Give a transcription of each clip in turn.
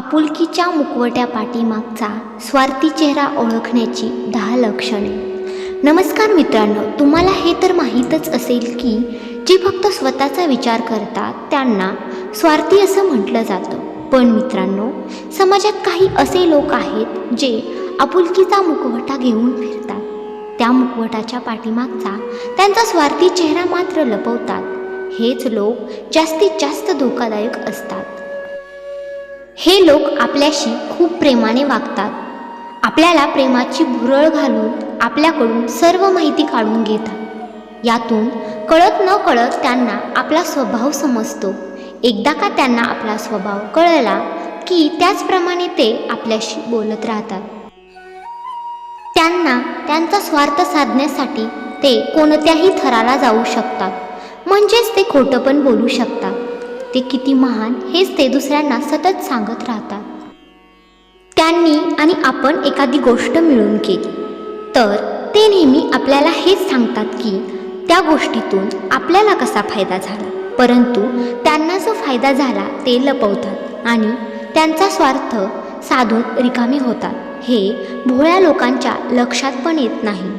आपुलकीच्या मुकवट्या पाठीमागचा स्वार्थी चेहरा ओळखण्याची दहा लक्षणे. नमस्कार मित्रांनो तुम्हाला हे तर माहीतच असेल की जे फक्त स्वतःचा विचार करतात त्यांना स्वार्थी असं म्हटलं जातं. पण मित्रांनो समाजात काही असे लोक आहेत जे आपुलकीचा मुखवटा घेऊन फिरतात. त्या मुखवटाच्या पाठीमागचा त्यांचा स्वार्थी चेहरा मात्र लपवतात. हेच लोक जास्तीत जास्त धोकादायक असतात. हे लोक आपल्याशी खूप प्रेमाने वागतात. आपल्याला प्रेमाची भुरळ घालून आपल्याकडून सर्व माहिती काढून घेतात. यातून कळत न कळत त्यांना आपला स्वभाव समजतो. एकदा का त्यांना आपला स्वभाव कळला की त्याचप्रमाणे ते आपल्याशी बोलत राहतात. त्यांना त्यांचा स्वार्थ साधण्यासाठी ते कोणत्याही थराला जाऊ शकतात. म्हणजेच ते खोटं पण बोलू शकतात. ते किती महान हेच ते दुसऱ्यांना सतत सांगत राहतात. त्यांनी आणि आपण एखादी गोष्ट मिळून केली. तर ते नेहमी आपल्याला हेच सांगतात की त्या गोष्टीतून आपल्याला कसा फायदा झाला? परंतु त्यांना जो फायदा झाला ते लपवतात आणि त्यांचा स्वार्थ साधून रिकामी होतात. हे भोळ्या लोकांच्या लक्षात पण येत नाही.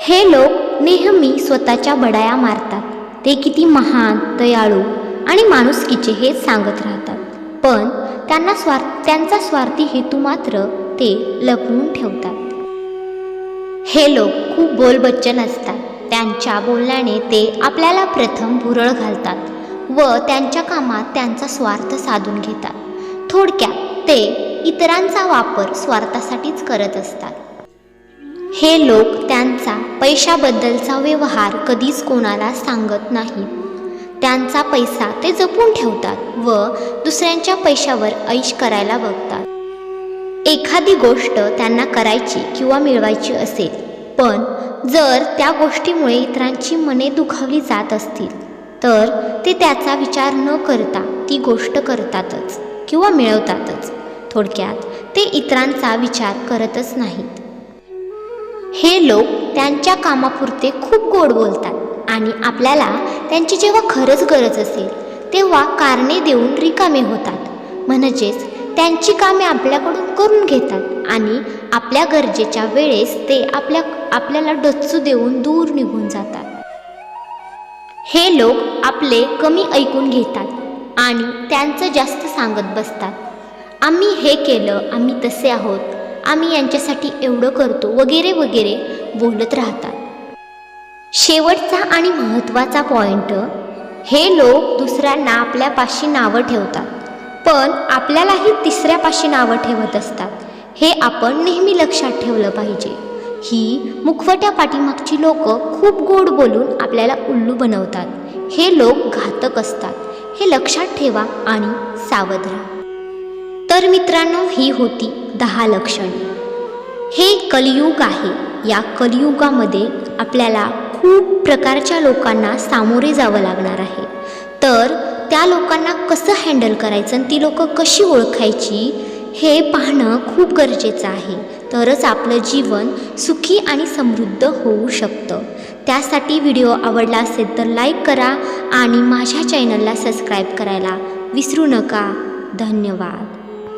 हे लोक नेहमी स्वतःच्या बडाया मारतात. ते किती महान दयाळू आणि माणुसकीचे हेच सांगत राहतात. पण त्यांना स्वार्थ त्यांचा स्वार्थी हेतू मात्र ते लपवून ठेवतात. हे लोक खूप बोलबच्चन असतात. त्यांच्या बोलण्याने ते आपल्याला प्रथम भुरळ घालतात व त्यांच्या कामात त्यांचा स्वार्थ साधून घेतात. थोडक्यात ते इतरांचा वापर स्वार्थासाठीच करत असतात. हे लोक त्यांचा पैशाबद्दलचा व्यवहार कधीच कोणाला सांगत नाहीत. त्यांचा पैसा ते जपून ठेवतात व दुसऱ्यांच्या पैशावर ऐश करायला बघतात. एखादी गोष्ट त्यांना करायची किंवा मिळवायची असेल पण जर त्या गोष्टीमुळे इतरांची मने दुखावली जात असतील तर ते त्याचा विचार न करता ती गोष्ट करतातच किंवा मिळवतातच. थोडक्यात ते इतरांचा विचार करतच नाहीत. हे लोक त्यांच्या कामापुरते खूप गोड बोलतात. आणि आपल्याला त्यांची जेव्हा खरंच गरज असेल तेव्हा कारणे देऊन रिकामे होतात. म्हणजेच त्यांची कामे आपल्याकडून करून घेतात आणि आपल्या गरजेच्या वेळेस ते आपल्या आपल्याला डच्चू देऊन दूर निघून जातात. हे लोक आपले कमी ऐकून घेतात आणि त्यांचं जास्त सांगत बसतात. आम्ही हे केलं आम्ही तसे आहोत. आम्ही यांच्यासाठी एवढं करतो वगैरे वगैरे बोलत राहतात. शेवटचा आणि महत्त्वाचा पॉईंट हे लोक दुसऱ्यांना आपल्यापाशी नावं ठेवतात. पण आपल्यालाही तिसऱ्यापाशी नावं ठेवत असतात. हे आपण नेहमी लक्षात ठेवलं पाहिजे. ही मुखवट्या पाठीमागची लोक खूप गोड बोलून आपल्याला उल्लू बनवतात. हे लोक घातक असतात. हे लक्षात ठेवा आणि सावध राहा. तर मित्रांनो ही होती दहा लक्षणे. हे कलियुग आहे. या कलियुगामध्ये आपल्याला खूप प्रकारच्या लोकांना सामोरे जावं लागणार आहे. तर त्या लोकांना कसं हँडल करायचं आणि ती लोकं कशी ओळखायची हे पाहणं खूप गरजेचं आहे. तरच आपलं जीवन सुखी आणि समृद्ध होऊ शकतं. त्यासाठी व्हिडिओ आवडला असेल तर लाईक करा आणि माझ्या चॅनलला सबस्क्राईब करायला विसरू नका. धन्यवाद.